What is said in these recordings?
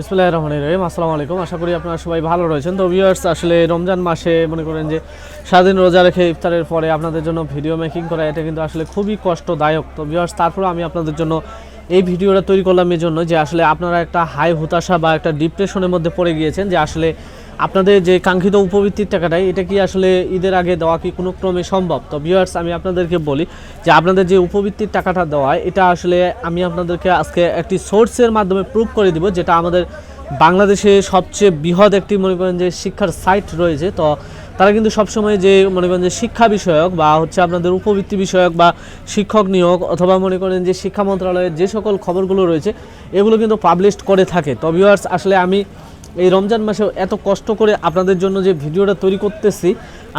বিসমুল্লাহ রহমান রহিম। আসসালামু আলাইকুম। আশা করি আপনারা সবাই ভালো রয়েছেন। তো ভিউয়ার্স আসলে রমজান মাসে মনে করেন যে সারাদিন রোজা রেখে ইফতারের পরে আপনাদের জন্য ভিডিও মেকিং করা, এটা কিন্তু আসলে খুবই কষ্টদায়ক। তো ভিউয়ার্স তারপরে আমি আপনাদের জন্য এই ভিডিওটা তৈরি করলাম এই জন্য যে আসলে আপনারা একটা হাই হতাশা বা একটা ডিপ্রেশনের মধ্যে পড়ে গিয়েছেন যে আসলে আপনাদের যে কাঙ্ক্ষিত উপবৃত্তির টাকাটাই, এটা কি আসলে ঈদের আগে দেওয়া কি কোনো ক্রমে সম্ভব? তো ভিউয়ার্স আমি আপনাদেরকে বলি যে আপনাদের যে উপবৃত্তির টাকাটা দেওয়া এটা আসলে আমি আপনাদেরকে আজকে একটি সোর্সের মাধ্যমে প্রুভ করে দিব, যেটা আমাদের বাংলাদেশে সবচেয়ে বৃহৎ একটি মনে করেন যে শিক্ষার সাইট রয়েছে। তো তারা কিন্তু সবসময় যে মনে করেন যে শিক্ষা বিষয়ক বা হচ্ছে আপনাদের উপবৃত্তি বিষয়ক বা শিক্ষক নিয়োগ অথবা মনে করেন যে শিক্ষা মন্ত্রণালয়ের যে সকল খবরগুলো রয়েছে, এগুলো কিন্তু পাবলিশ করে থাকে। তো ভিউয়ার্স আসলে আমি এই রমজান মাসে এত কষ্ট করে আপনাদের জন্য যে ভিডিওটা তৈরি করতেছি,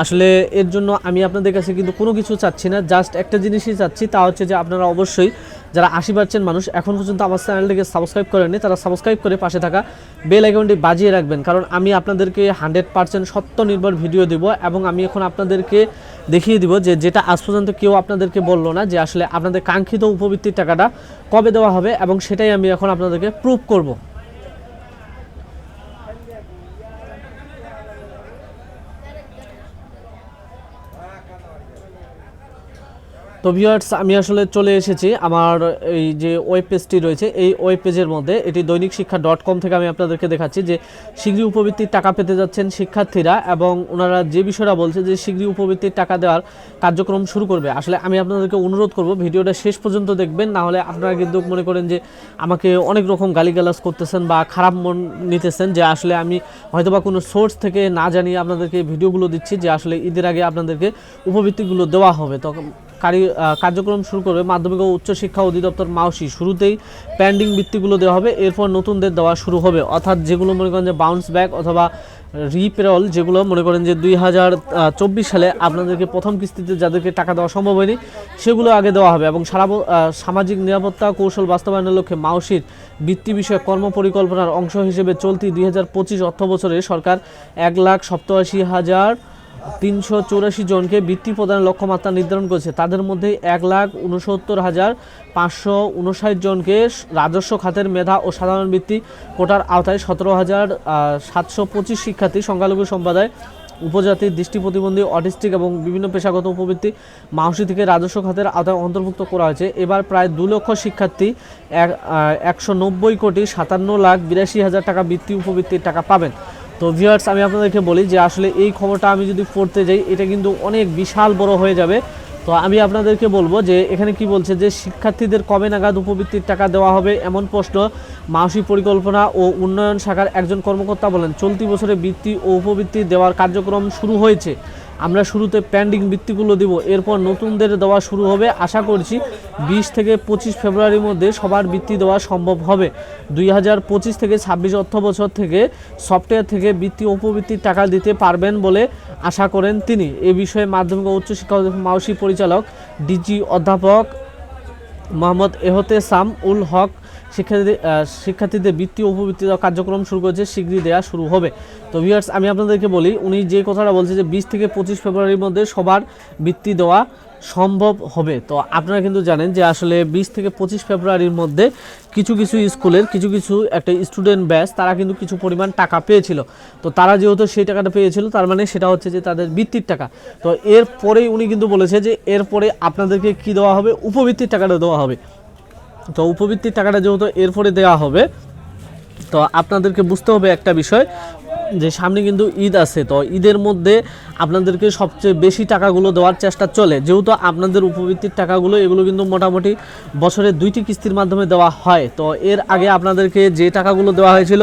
আসলে এর জন্য আমি আপনাদের কাছে কিন্তু কোনো কিছু চাচ্ছি না জাস্ট একটা জিনিসই চাচ্ছি, তা হচ্ছে যে আপনারা অবশ্যই যারা আশি পার্সেন্ট মানুষ এখন পর্যন্ত আমার চ্যানেলটিকে সাবস্ক্রাইব করেননি, তারা সাবস্ক্রাইব করে পাশে থাকা বেল আইকনটি বাজিয়ে রাখবেন, কারণ আমি আপনাদেরকে হান্ড্রেড পার্সেন্ট সত্য নির্ভর ভিডিও দেব এবং আমি এখন আপনাদেরকে দেখিয়ে দিব যে যেটা আজ পর্যন্ত কেউ আপনাদেরকে বলল না যে আসলে আপনাদের কাঙ্ক্ষিত উপবৃত্তির টাকাটা কবে দেওয়া হবে এবং সেটাই আমি এখন আপনাদেরকে প্রুভ করব। তো ভিউয়ার্স আমি আসলে চলে এসেছি আমার এই যে ওয়েব পেজটি রয়েছে এই ওয়েব পেজের মধ্যে এটি দৈনিক শিক্ষা ডট কম থেকে আমি আপনাদেরকে দেখাচ্ছি যে শীঘ্রই উপবৃত্তির টাকা পেতে যাচ্ছেন শিক্ষার্থীরা এবং ওনারা যে বিষয়টা বলছে যে শীঘ্রই উপবৃত্তির টাকা দেওয়ার কার্যক্রম শুরু করবে। আসলে আমি আপনাদেরকে অনুরোধ করব ভিডিওটা শেষ পর্যন্ত দেখবেন না হলে আপনারা কিন্তু মনে করেন যে আমাকে অনেক রকম গালিগালাজ করতেছেন বা খারাপ মন নিতেছেন যে আসলে আমি হয়তোবা কোনো সোর্স থেকে না জানিয়ে আপনাদেরকে ভিডিওগুলো দিচ্ছি যে আসলে ঈদের আগে আপনাদেরকে উপবৃত্তিগুলো দেওয়া হবে। তো কারি আহ, কার্যক্রম শুরু করবে মাধ্যমিক ও উচ্চ শিক্ষা অধিদপ্তর মাওসি শুরুতেই প্যান্ডিং বৃত্তিগুলো দেওয়া হবে, এরপর নতুনদের দেওয়া শুরু হবে। অর্থাৎ যেগুলো মনে করেন যে বাউন্স ব্যাক অথবা রিপেরল যেগুলো মনে করেন যে দুই হাজার চব্বিশ সালে আপনাদেরকে প্রথম কিস্তিতে যাদেরকে টাকা দেওয়া সম্ভব হয়নি, সেগুলো আগে দেওয়া হবে এবং সারা সামাজিক নিরাপত্তা কৌশল বাস্তবায়নের লক্ষ্যে মাওসির বৃত্তি বিষয়ক কর্ম পরিকল্পনার অংশ হিসেবে চলতি দুই হাজার পঁচিশ অর্থ বছরে সরকার এক লাখ সপ্তাশি হাজার তিনশো চৌরাশি জনকে বৃত্তি প্রদানের লক্ষ্যমাত্রা নির্ধারণ করেছে। তাদের মধ্যে এক লাখ উনসত্তর হাজার পাঁচশো উনষাট জনকে রাজস্ব খাতের মেধা ও সাধারণ বৃত্তি কোটার আওতায় সতেরো হাজার সাতশো পঁচিশ শিক্ষার্থী, সংখ্যালঘু সম্প্রদায়, উপজাতি, দৃষ্টি প্রতিবন্ধী, অটিস্টিক এবং বিভিন্ন পেশাগত উপবৃত্তি মাউসি থেকে রাজস্ব খাতের আওতায় অন্তর্ভুক্ত করা হয়েছে। এবার প্রায় দু লক্ষ শিক্ষার্থী এক একশো নব্বই কোটি সাতান্ন লাখ বিরাশি হাজার টাকা বৃত্তি উপবৃত্তির টাকা পাবেন। তো ভিউয়ার্স আমি আপনাদেরকে বলি যে আসলে এই খবরটা আমি যদি পড়তে যাই, এটা কিন্তু অনেক বিশাল বড় হয়ে যাবে। তো আমি আপনাদেরকে বলব যে এখানে কি বলছে যে শিক্ষার্থীদের কবে নাগাদ উপবৃত্তির টাকা দেওয়া হবে এমন প্রশ্ন মাসিক পরিকল্পনা ও উন্নয়ন শাখার একজন কর্মকর্তা বলেন, চলতি বছরে বৃত্তি ও উপবৃত্তি দেওয়ার কার্যক্রম শুরু হয়েছে। আমরা শুরুতে প্যান্ডিং বৃত্তিগুলো দিব, এরপর নতুনদের দেওয়া শুরু হবে। আশা করছি বিশ থেকে পঁচিশ ফেব্রুয়ারির মধ্যে সবার বৃত্তি দেওয়া সম্ভব হবে। দুই হাজার পঁচিশ থেকে ছাব্বিশ অর্থ বছর থেকে সফটওয়্যার থেকে বৃত্তি উপবৃত্তির টাকা দিতে পারবেন বলে আশা করেন তিনি। এ বিষয়ে মাধ্যমিক ও উচ্চশিক্ষা মাওসি পরিচালক, ডিজি অধ্যাপক মোহাম্মদ এহতে সাম উল হক শিক্ষার্থী আহ, শিক্ষার্থীদের বৃত্তি উপবৃত্তি কার্যক্রম শুরু করেছে শীঘ্রই দেওয়া শুরু হবে। তো ভিউয়ার্স আমি আপনাদেরকে বলি উনি যে কথাটা বলছে যে বিশ থেকে পঁচিশ ফেব্রুয়ারির মধ্যে সবার বৃত্তি দেওয়া সম্ভব হবে। তো আপনারা কিন্তু জানেন যে আসলে বিশ থেকে পঁচিশ ফেব্রুয়ারির মধ্যে কিছু কিছু স্কুলের কিছু কিছু একটা স্টুডেন্ট ব্যাচ তারা কিন্তু কিছু পরিমাণ টাকা পেয়েছিল। তো তারা যেহেতু সেই টাকাটা পেয়েছিল তার মানে সেটা হচ্ছে যে তাদের বৃত্তির টাকা। তো এরপরেই উনি কিন্তু বলেছে যে এরপরে আপনাদেরকে কি দেওয়া হবে? উপবৃত্তির টাকাটা দেওয়া হবে। তো উপবৃত্তির টাকাটা যেহেতু এরপরে দেওয়া হবে, তো আপনাদেরকে বুঝতে হবে একটা বিষয়, যে সামনে কিন্তু ঈদ আছে, তো ঈদের মধ্যে আপনাদেরকে সবচেয়ে বেশি টাকাগুলো দেওয়ার চেষ্টা চলে। যেহেতু আপনাদের উপবৃত্তির টাকাগুলো, এগুলো কিন্তু মোটামুটি বছরে দুইটি কিস্তির মাধ্যমে দেওয়া হয়, তো এর আগে আপনাদেরকে যে টাকাগুলো দেওয়া হয়েছিল,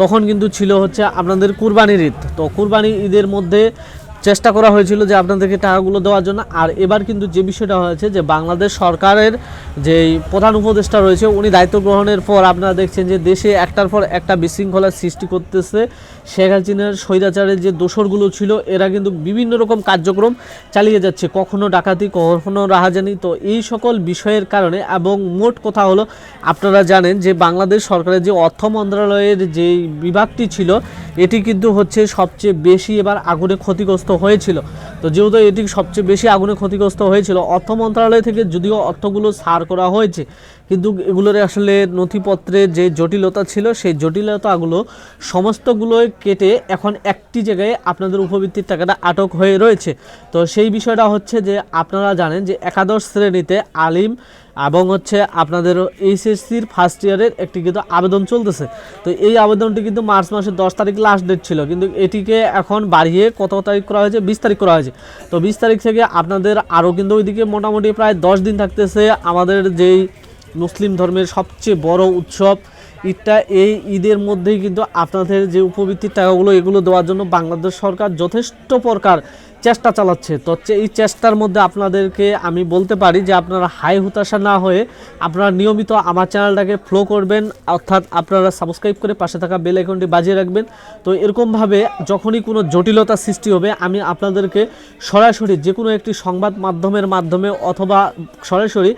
তখন কিন্তু ছিল হচ্ছে আপনাদের কুরবানির ঈদ। তো কুরবানি ঈদের মধ্যে চেষ্টা করা হয়েছিল যে আপনাদেরকে টাকাগুলো দেওয়ার জন্য। আর এবার কিন্তু যে বিষয়টা হয়েছে যে বাংলাদেশ সরকারের যেই প্রধান উপদেষ্টা রয়েছে, উনি দায়িত্ব গ্রহণের পর আপনারা দেখছেন যে দেশে একটার পর একটা বিশৃঙ্খলার সৃষ্টি করতেছে। শেখ হাসিনার স্বৈরাচারের যে দোষরগুলো ছিল, এরা কিন্তু বিভিন্ন রকম কার্যক্রম চালিয়ে যাচ্ছে। কখনো ডাকাতি, কখনো রাহাজানি। তো এই সকল বিষয়ের কারণে এবং মোট কথা হলো, আপনারা জানেন যে বাংলাদেশ সরকারের যে অর্থ মন্ত্রণালয়ের যে বিভাগটি ছিল, এটি কিন্তু হচ্ছে সবচেয়ে বেশি এবার আগুনে ক্ষতিগ্রস্ত হয়েছিল। তো যেহেতু এটি সবচেয়ে বেশি আগুনে ক্ষতিগ্রস্ত হয়েছিল, অর্থ মন্ত্রণালয় থেকে যদিও অর্থগুলো সার করা হয়েছে, কিন্তু এগুলোর আসলে নথিপত্রে যে জটিলতা ছিল, সেই জটিলতাগুলো সমস্তগুলোই কেটে এখন একটি জায়গায় আপনাদের উপবৃত্তির টাকাটা আটক হয়ে রয়েছে। তো সেই বিষয়টা হচ্ছে যে, আপনারা জানেন যে একাদশ শ্রেণীতে আলিম এবং হচ্ছে আপনাদের এইচএসসির ফার্স্ট ইয়ারের একটি কিন্তু আবেদন চলতেছে। তো এই আবেদনটি কিন্তু মার্চ মাসের দশ তারিখ লাস্ট ডেট ছিল। কিন্তু এটিকে এখন বাড়িয়ে কত তারিখ করা হয়েছে? বিশ তারিখ করা হয়েছে। তো বিশ তারিখ থেকে আপনাদের আরও কিন্তু ওইদিকে মোটামুটি প্রায় দশ দিন থাকতেছে। আমাদের যেই মুসলিম ধর্মের সবচেয়ে বড় উৎসব, ঈদটা এই ঈদের মধ্যেই কিন্তু আপনাদের যে উপবৃত্তির টাকাগুলো এগুলো দেওয়ার জন্য বাংলাদেশ সরকার যথেষ্ট প্রকার চেষ্টা চালাচ্ছে। তো এই চেষ্টার মধ্যে আপনাদেরকে আমি বলতে পারি যে আপনারা হাই হতাশা না হয়ে আপনারা নিয়মিত আমার চ্যানেলটাকে ফ্লো করবেন, অর্থাৎ আপনারা সাবস্ক্রাইব করে পাশে থাকা বেল আইকনটি বাজিয়ে রাখবেন। তো এরকমভাবে যখনই কোনো জটিলতা সৃষ্টি হবে, আমি আপনাদেরকে সরাসরি যে কোনো একটি সংবাদ মাধ্যমের মাধ্যমে অথবা সরাসরি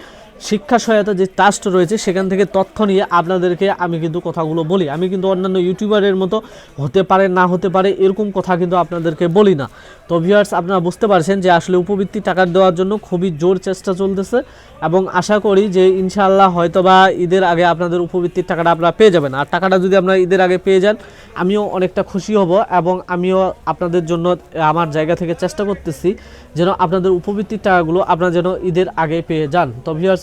শিক্ষা সহায়তা যে ট্রাস্ট রয়েছে, সেখান থেকে তথ্য নিয়ে আপনাদেরকে আমি কিন্তু কথাগুলো বলি। আমি কিন্তু অন্যান্য ইউটিউবারের মতো হতে পারে, না হতে পারে, এরকম কথা কিন্তু আপনাদেরকে বলি না। তো ভিউয়ার্স আপনারা বুঝতে পারছেন যে আসলে উপবৃত্তি টাকা দেওয়ার জন্য খুবই জোর চেষ্টা চলতেছে এবং আশা করি যে ইনশাআল্লাহ হয়তো বা ঈদের আগে আপনাদের উপবৃত্তির টাকাটা আপনারা পেয়ে যাবেন। আর টাকাটা যদি আপনারা ঈদের আগে পেয়ে যান, আমিও অনেকটা খুশি হব এবং আমিও আপনাদের জন্য, আমার জায়গা থেকে চেষ্টা করতেছি যেন আপনাদের উপবৃত্তির টাকাগুলো আপনারা যেন ঈদের আগে পেয়ে যান। তো ভিউয়ার্স